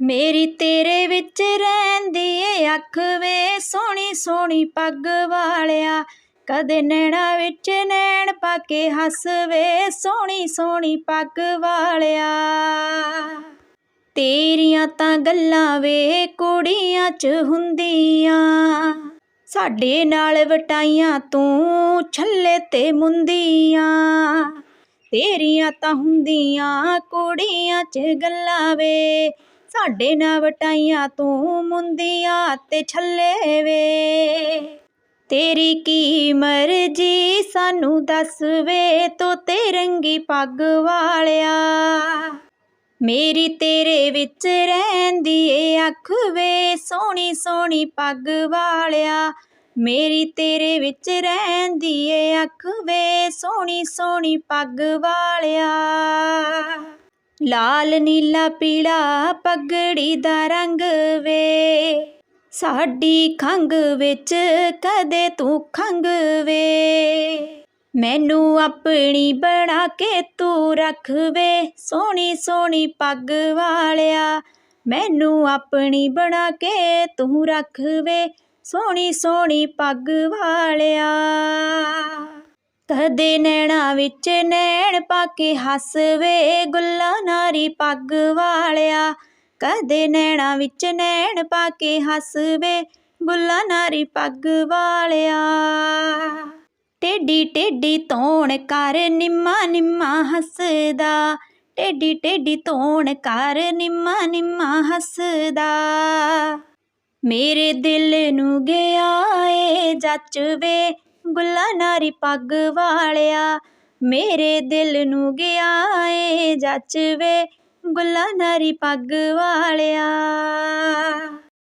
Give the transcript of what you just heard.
ਮੇਰੀ ਤੇਰੇ ਵਿੱਚ ਰਹਿੰਦੀ ਏ ਅੱਖ ਵੇ ਸੋਹਣੀ ਸੋਹਣੀ ਪੱਗ ਵਾਲਿਆ। ਕਦੇ ਨੈਣਾ ਵਿੱਚ ਨੈਣ ਪਾ ਕੇ ਹੱਸ ਵੇ ਸੋਹਣੀ ਸੋਹਣੀ ਪੱਗ ਵਾਲਿਆ। ਤੇਰੀਆਂ ਤਾਂ ਗੱਲਾਂ ਵੇ ਕੁੜੀਆਂ 'ਚ ਹੁੰਦੀਆਂ। ਸਾਡੇ ਨਾਲ ਵਟਾਈਆਂ ਤੂੰ ਛੱਲੇ ਤੇ ਮੁੰਦੀਆਂ। ਤੇਰੀਆਂ ਤਾਂ ਹੁੰਦੀਆਂ ਕੁੜੀਆਂ 'ਚ ਗੱਲਾਂ ਵੇ ਸਾਡੇ ਨਾਲ ਵਟਾਈਆਂ ਤੂੰ ਮੁੰਦੀਆਂ ਤੇ ਛੱਲੇ ਵੇ। ਤੇਰੀ ਕੀ ਮਰਜ਼ੀ ਸਾਨੂੰ ਦੱਸ ਵੇ, ਤੋਤੇ ਰੰਗੀ ਪੱਗ ਵਾਲਿਆ। ਮੇਰੀ ਤੇਰੇ ਵਿੱਚ ਰਹਿੰਦੀ ਏ ਅੱਖ ਵੇ, ਸੋਹਣੀ ਸੋਹਣੀ ਪੱਗ ਵਾਲਿਆ। ਮੇਰੀ ਤੇਰੇ ਵਿੱਚ ਰਹਿੰਦੀ ਏ ਅੱਖ ਵੇ, ਸੋਹਣੀ ਸੋਹਣੀ ਪੱਗ ਵਾਲਿਆ। ਲਾਲ, ਨੀਲਾ, ਪੀਲਾ ਪਗੜੀ ਦਾ ਰੰਗ ਵੇ। ਸਾਡੀ ਖੰਗ ਵਿੱਚ ਕਦੇ ਤੂੰ ਖੰਗ ਵੇ। ਮੈਨੂੰ ਆਪਣੀ ਬਣਾ ਕੇ ਤੂੰ ਰੱਖ ਵੇ। ਸੋਹਣੀ ਸੋਹਣੀ ਪੱਗ ਵਾਲਿਆ, ਮੈਨੂੰ ਆਪਣੀ ਬਣਾ ਕੇ ਤੂੰ ਰੱਖ ਵੇ। ਸੋਹਣੀ ਸੋਹਣੀ ਪੱਗ ਵਾਲਿਆ। ਕਦੇ ਨੈਣਾ ਵਿੱਚ ਨੈਣ ਪਾ ਕੇ ਹੱਸਵੇ, ਗੁੱਲਾ ਨਾਰੀ ਪੱਗ ਵਾਲਿਆ। ਕਦੇ ਨੈਣਾ ਵਿੱਚ ਨੈਣ ਪਾ ਕੇ ਹੱਸਵੇ, ਗੁੱਲਾ ਨਾਰੀ ਪੱਗ ਵਾਲਿਆ। ਟੇਡੀ ਟੇਡੀ ਧੋਣ ਕਰ ਨਿੰਮਾ ਨਿੰਮਾ ਹੱਸਦਾ। ਟੇਡੀ ਟੇਡੀ ਧੋਣ ਕਰ ਨਿੰਮਾ ਨਿੰਮਾ ਹੱਸਦਾ। ਮੇਰੇ ਦਿਲ ਨੂੰ ਗਿਆ ਏ ਜੱਚਵੇ ਗੁੱਲਾ ਨਾਰੀ ਪੱਗ ਵਾਲਿਆ, ਮੇਰੇ ਦਿਲ ਨੂੰ ਗਿਆ ਏ ਜੱਚ ਵੇ ਗੁੱਲਾ ਨਾਰੀ ਪੱਗ ਵਾਲਿਆ।